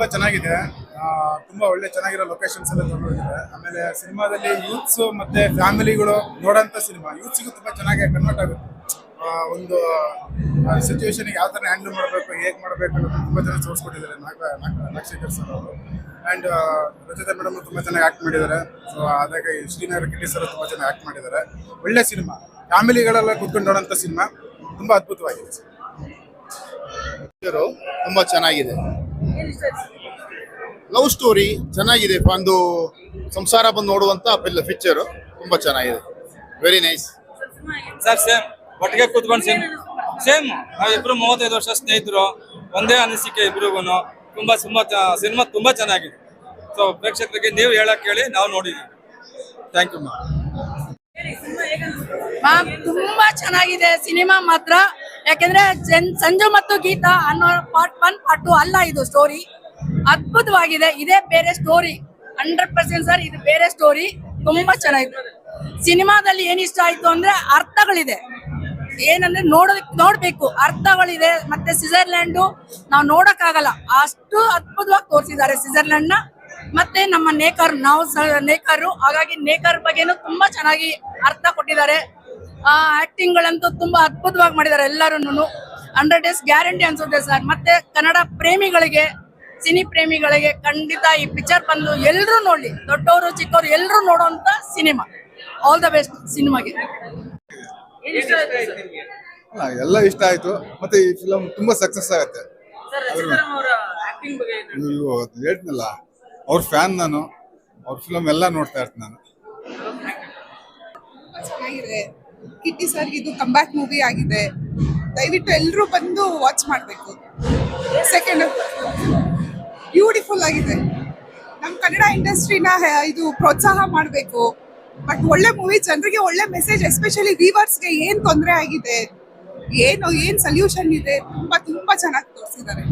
ತುಂಬಾ ಚೆನ್ನಾಗಿದೆ. ತುಂಬಾ ಒಳ್ಳೆ ಚೆನ್ನಾಗಿರೋ ಲೊಕೇಶನ್ಸ್ ಎಲ್ಲ ತಗೊಂಡಿದ್ದಾರೆ. ಆಮೇಲೆ ಸಿನಿಮಾದಲ್ಲಿ ಯೂತ್ಸ್ ಮತ್ತೆ ಫ್ಯಾಮಿಲಿಗಳು ನೋಡೋಂಥ ಸಿನಿಮಾ. ಯೂತ್ಸಿಗೂ ತುಂಬಾ ಚೆನ್ನಾಗಿ ಕನ್ವರ್ಟ್ ಆಗುತ್ತೆ. ಒಂದು ಸಿಚುವೇಶನ್ಗೆ ಯಾವ ತರ ಹ್ಯಾಂಡಲ್ ಮಾಡಬೇಕು, ಹೇಗೆ ಮಾಡಬೇಕು ಅನ್ನೋದು ತುಂಬಾ ಚೆನ್ನಾಗಿ ತೋರಿಸ್ಕೊಟ್ಟಿದ್ದಾರೆ ನಾಗ, ನಾಗ- ನಾಗಶೇಖರ್ ಸರ್ ಅವರು. ಅಂಡ್ ರಚಿತಾ ಮೇಡಮ್ ತುಂಬಾ ಚೆನ್ನಾಗಿ ಆಕ್ಟ್ ಮಾಡಿದ್ದಾರೆ. ಸೊ ಅದಾಗ ಶ್ರೀನಗರ ಕಿಟ್ಟಿ ಸರ್ ತುಂಬಾ ಚೆನ್ನಾಗಿ ಆಕ್ಟ್ ಮಾಡಿದ್ದಾರೆ. ಒಳ್ಳೆ ಸಿನಿಮಾ. ಫ್ಯಾಮಿಲಿಗಳೆಲ್ಲ ಕೂತ್ಕೊಂಡು ನೋಡೋಂಥ ಸಿನಿಮಾ. ತುಂಬಾ ಅದ್ಭುತವಾಗಿದೆ ಸರ್ ತುಂಬಾ ಚೆನ್ನಾಗಿದೆ. ಲವ್ ಸ್ಟೋರಿ ಚೆನ್ನಾಗಿದೆ. ಒಂದು ಸಂಸಾರ ಬಂದು ನೋಡುವಂತ ಪಿಕ್ಚರ್ ತುಂಬಾ ಚೆನ್ನಾಗಿದೆ. ವೆರಿ ನೈಸ್ ಸರ್ ಸೇಮ್ ಒಟ್ಟಿಗೆ ಕೂತ್ಕೊಂಡು ಸೇಮ್ ಸೇಮ್ ನಾವಿಬ್ರು ಮೂವತ್ತೈದು ವರ್ಷ ಸ್ನೇಹಿತರು. ಒಂದೇ ಅನಿಸಿಕೆ ಇಬ್ರಿಗೂ ತುಂಬಾ ತುಂಬಾ ಸಿನಿಮಾ ತುಂಬಾ ಚೆನ್ನಾಗಿದೆ. ಸೊ ಪ್ರೇಕ್ಷಕರಿಗೆ ನೀವು ಹೇಳಕ್ ಹೇಳಿ ನಾವು ನೋಡಿದೀವಿ. ಥ್ಯಾಂಕ್ ಯು ಮ್ಯಾಮ್ ಮ್ಯಾಮ್ ತುಂಬಾ ಚೆನ್ನಾಗಿದೆ. ಸಿನಿಮಾ ಮಾತ್ರ ಯಾಕೆಂದ್ರೆ ಸಂಜು ಮತ್ತು ಗೀತಾ ಅನ್ನೋ ಪಾರ್ಟ್ ಒನ್ ಪಾರ್ಟ್ ಟು ಅಲ್ಲ ಇದು ಸ್ಟೋರಿ ಅದ್ಭುತವಾಗಿದೆ. ಇದೇ ಬೇರೆ ಸ್ಟೋರಿ ಹಂಡ್ರೆಡ್ ಪರ್ಸೆಂಟ್ ಸರ್ ಇದು ಬೇರೆ ಸ್ಟೋರಿ ತುಂಬಾ ಚೆನ್ನಾಗಿದೆ. ಸಿನಿಮಾದಲ್ಲಿ ಏನ್ ಇಷ್ಟ ಆಯ್ತು ಅಂದ್ರೆ ಅರ್ಥಗಳಿದೆ. ಏನಂದ್ರೆ ನೋಡ ನೋಡ್ಬೇಕು. ಅರ್ಥಗಳಿದೆ. ಮತ್ತೆ ಸ್ವಿಟ್ಜರ್ಲ್ಯಾಂಡು ನಾವು ನೋಡಕ್ಕಾಗಲ್ಲ. ಅಷ್ಟು ಅದ್ಭುತವಾಗಿ ತೋರಿಸಿದ್ದಾರೆ ಸ್ವಿಟ್ಜರ್ಲ್ಯಾಂಡ್ನ. ಮತ್ತೆ ನಮ್ಮ ನೇಕಾರ್, ನಾವು ನೇಕಾರು, ಹಾಗಾಗಿ ನೇಕಾರ್ ಬಗ್ಗೆನು ತುಂಬಾ ಚೆನ್ನಾಗಿ ಅರ್ಥ ಕೊಟ್ಟಿದ್ದಾರೆ. ಆಕ್ಟಿಂಗ್ ಗಳಂತೂ ತುಂಬಾ ಅದ್ಭುತವಾಗಿ ಮಾಡಿದ್ದಾರೆ ಎಲ್ಲರೂ ಹಂಡ್ರೆಡ್ ಡೇಸ್ ಗ್ಯಾರಂಟಿ ಅನ್ಸುತ್ತೆ ಸರ್. ಮತ್ತೆ ಕನ್ನಡ ಪ್ರೇಮಿಗಳಿಗೆ ಸಿನಿ ಪ್ರೇಮಿಗಳಿಗೆ ಖಂಡಿತ ಈ ಪಿಕ್ಚರ್ ಬಂದು ಎಲ್ಲರೂ ನೋಡಿ. ದೊಡ್ಡವರು ಚಿಕ್ಕವರು ಎಲ್ಲರೂ ನೋಡುವಂತ ಸಿನಿಮಾ. ಆಲ್ ದ ಬೆಸ್ಟ್ ಸಿನಿಮಾಗೆ. ಎಲ್ಲ ಇಷ್ಟ ಆಯ್ತು. ಮತ್ತೆ ಈ ಫಿಲಮ್ ತುಂಬಾ ಸಕ್ಸಸ್ ಆಗುತ್ತೆ. ಹೇಳ್ತೀನಲ್ಲ. ಅವ್ರ ಫ್ಯಾನ್ ನಾನು. ಅವ್ರ ಫಿಲಮ್ ಎಲ್ಲ ನೋಡ್ತಾ ಇರ್ತೀನಿ ನಾನು. ತುಂಬಾ ಚೆನ್ನಾಗಿದೆ. ಕಿಟ್ಟಿ ಸರ್ ಇದು ಕಂಬ್ಯಾಕ್ ಮೂವಿ ಆಗಿದೆ. ದಯವಿಟ್ಟು ಎಲ್ಲರೂ ಬಂದು ವಾಚ್ ಮಾಡಬೇಕು. ಸೆಕೆಂಡ್ ಬ್ಯೂಟಿಫುಲ್ ಆಗಿದೆ. ನಮ್ಮ ಕನ್ನಡ ಇಂಡಸ್ಟ್ರಿನ ಇದು ಪ್ರೋತ್ಸಾಹ ಮಾಡಬೇಕು. ಬಟ್ ಒಳ್ಳೆ ಮೂವಿ ಜನರಿಗೆ ಒಳ್ಳೆ ಮೆಸೇಜ್ ಎಸ್ಪೆಷಲಿ ವೀವರ್ಸ್ಗೆ ಏನು ತೊಂದರೆ ಆಗಿದೆ, ಏನು ಏನು ಸೊಲ್ಯೂಷನ್ ಇದೆ, ತುಂಬಾ ತುಂಬಾ ಚೆನ್ನಾಗಿ ತೋರಿಸಿದ್ದಾರೆ.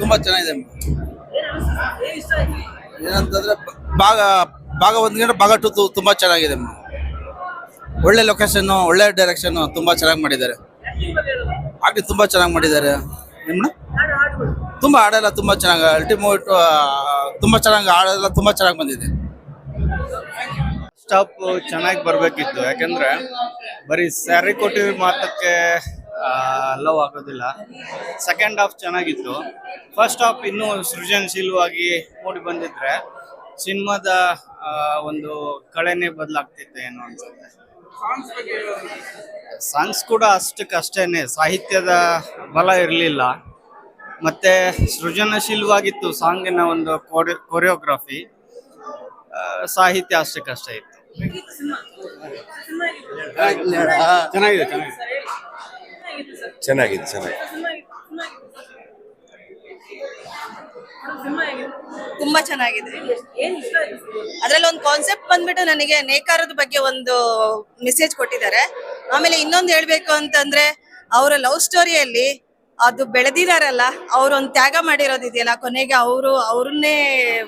ತುಂಬ ಚೆನ್ನಾಗಿದೆ. ಏನಂತಂದ್ರೆ ಭಾಗ ಭಾಗ ಒಂದ್ಗಿಂತ ಭಾಗ ಟು ತುಂಬಾ ಚೆನ್ನಾಗಿದೆ. ಒಳ್ಳೆ ಲೊಕೇಶನ್ ಒಳ್ಳೆ ಡೈರೆಕ್ಷನ್ ತುಂಬಾ ಚೆನ್ನಾಗಿ ಮಾಡಿದ್ದಾರೆ. ಹಾಗೆ ತುಂಬಾ ಚೆನ್ನಾಗಿ ಮಾಡಿದ್ದಾರೆ. ನಿಮ್ಮನ್ನ ತುಂಬಾ ಹಾಡೆಲ್ಲ ತುಂಬಾ ಚೆನ್ನಾಗಿ ಅಲ್ಟಿಮೇಟ್ ತುಂಬಾ ಚೆನ್ನಾಗಿ, ಹಾಡೆಲ್ಲ ತುಂಬಾ ಚೆನ್ನಾಗಿ ಬಂದಿದೆ. ಸ್ಟಾಪ್ ಚೆನ್ನಾಗಿ ಬರಬೇಕಿತ್ತು. ಯಾಕಂದ್ರೆ ಬರೀ ಸ್ಯಾರಿ ಕೊಟ್ಟಿರೋ ಮಾತಕ್ಕೆ ಲವ್ ಆಗೋದಿಲ್ಲ. ಸೆಕೆಂಡ್ ಹಾಫ್ ಚೆನ್ನಾಗಿತ್ತು. ಫಸ್ಟ್ ಹಾಫ್ ಇನ್ನೂ ಸೃಜನಶೀಲವಾಗಿ ಮೂಡಿ ಬಂದಿದ್ರೆ ಸಿನಿಮಾದ ಆ, ಒಂದು ಕಳೆನೇ ಬದಲಾಗ್ತಿತ್ತು ಏನು ಅನ್ಸುತ್ತೆ. ಸಾಂಗ್ಸ್ ಕೂಡ ಅಷ್ಟಕ್ಕಷ್ಟೇನೆ ಸಾಹಿತ್ಯದ ಬಲ ಇರಲಿಲ್ಲ. ಮತ್ತೆ ಸೃಜನಶೀಲವಾಗಿತ್ತು ಸಾಂಗಿನ ಒಂದು ಕೊರಿಯೋಗ್ರಫಿ. ಸಾಹಿತ್ಯ ಅಷ್ಟಕ್ಕಷ್ಟೇ ಇತ್ತು. ಚೆನ್ನಾಗಿದೆ ಚೆನ್ನಾಗಿದೆ. ಚೆನ್ನಾಗಿದೆ ಚೆನ್ನಾಗಿದೆ. ತುಂಬಾ ಚೆನ್ನಾಗಿದೆ. ಅದ್ರಲ್ಲಿ ಒಂದು ಕಾನ್ಸೆಪ್ಟ್ ಬಂದ್ಬಿಟ್ಟು ನನಗೆ ನೇಕಾರದ ಬಗ್ಗೆ ಒಂದು ಮೆಸೇಜ್ ಕೊಟ್ಟಿದ್ದಾರೆ. ಆಮೇಲೆ ಇನ್ನೊಂದು ಹೇಳ್ಬೇಕು ಅಂತಂದ್ರೆ ಅವರ ಲವ್ ಸ್ಟೋರಿಯಲ್ಲಿ ಅದು ಬೆಳೆದಿದಾರಲ್ಲ ಅವ್ರೊಂದು ತ್ಯಾಗ ಮಾಡಿರೋದಿದೆಯಲ್ಲ ಕೊನೆಗೆ ಅವರು ಅವ್ರನ್ನೇ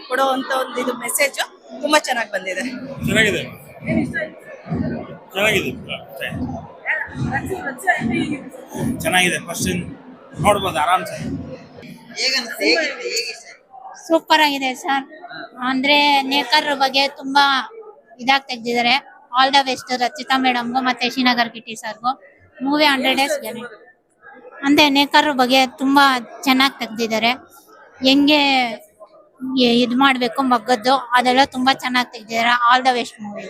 ಕೊಡೋ ಅಂತ ಒಂದು ಇದು ಮೆಸೇಜ್ ತುಂಬಾ ಚೆನ್ನಾಗಿ ಬಂದಿದೆ. ಚೆನ್ನಾಗಿದೆ. ಚೆನ್ನಾಗಿದೆ ಚೆನ್ನಾಗಿದೆ. ಫಸ್ಟ್ ನೋಡ್ಬೋದು ಆರಾಮ್ಸೆ. ಸೂಪರ್ ಆಗಿದೆ ಸರ್. ಅಂದ್ರೆ ನೇಕರ್ ಬಗ್ಗೆ ತುಂಬಾ ಇದಾಗಿ ತೆಗ್ದಿದ್ದಾರೆ. ಆಲ್ ದ ಬೆಸ್ಟ್ ರಚಿತಾ ಮೇಡಮ್ಗೂ ಮತ್ತೆ ಶ್ರೀನಗರ್ ಕಿಟ್ಟಿ ಸರ್ಗೂ. ಮೂವಿ ಹಂಡ್ರೆಡ್ ಡೇಸ್ ಅಂದ್ರೆ ನೇಕರ್ ಬಗ್ಗೆ ತುಂಬಾ ಚೆನ್ನಾಗಿ ತೆಗ್ದಿದ್ದಾರೆ. ಹೆಂಗೆ ಇದ್ ಮಾಡ್ಬೇಕು ಮಗ್ಗದ್ದು ಅದೆಲ್ಲ ತುಂಬಾ ಚೆನ್ನಾಗಿ ತೆಗ್ದಿದ್ದಾರೆ. All the best movie